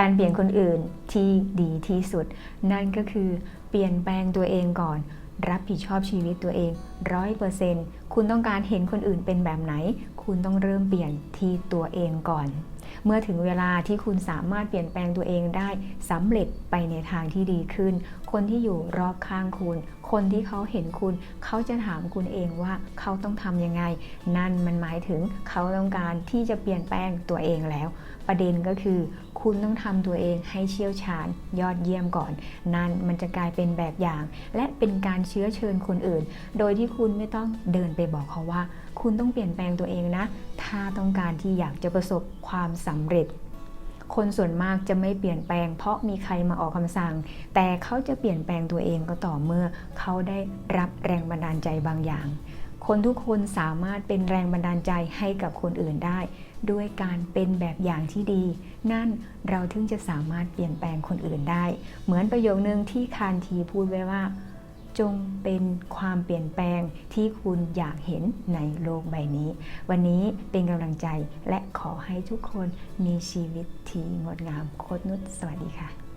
การเปลี่ยนคนอื่นที่ดีที่สุด นั่นก็คือเปลี่ยนแปลงตัวเองก่อน รับผิดชอบชีวิตตัวเองร้อยเปอร์เซ็นต์คุณต้องการเห็นคนอื่นเป็นแบบไหน คุณต้องเริ่มเปลี่ยนที่ตัวเองก่อน เมื่อถึงเวลาที่คุณสามารถเปลี่ยนแปลงตัวเองได้สำเร็จไปในทางที่ดีขึ้น คนที่อยู่รอบข้างคุณ คนที่เขาเห็นคุณ เขาจะถามคุณเองว่าเขาต้องทำยังไง นั่นมันหมายถึงเขาต้องการที่จะเปลี่ยนแปลงตัวเองแล้ว ประเด็นก็คือ คุณต้องทำตัวเองให้เชี่ยวชาญยอดเยี่ยมก่อน นั่นมันจะกลายเป็นแบบอย่าง และเป็นการเชื้อเชิญคนอื่น โดยที่คุณไม่ต้องเดินไปบอกเขาว่า คุณต้องเปลี่ยนแปลงตัวเองนะ ถ้าต้องการที่อยากจะประสบความสำเร็จ คนส่วนมากจะไม่เปลี่ยนแปลง เพราะมีใครมาออกคำสั่ง แต่เขาจะเปลี่ยนแปลงตัวเองก็ต่อเมื่อเขาได้รับแรงบันดาลใจบางอย่าง คนทุกคนสามารถเป็นแรงบันดาลใจให้กับคนอื่นได้ ด้วยการเป็นแบบอย่างที่ดี นั่นเราถึงจะสามารถเปลี่ยนแปลงคนอื่นได้ เหมือนประโยคนึงที่คานทีพูดไว้ว่า จงเป็นความเปลี่ยนแปลงที่คุณอยากเห็นในโลกใบนี้ วันนี้เป็นกำลังใจและขอให้ทุกคนมีชีวิตที่งดงามโคตรนุชสวัสดีค่ะ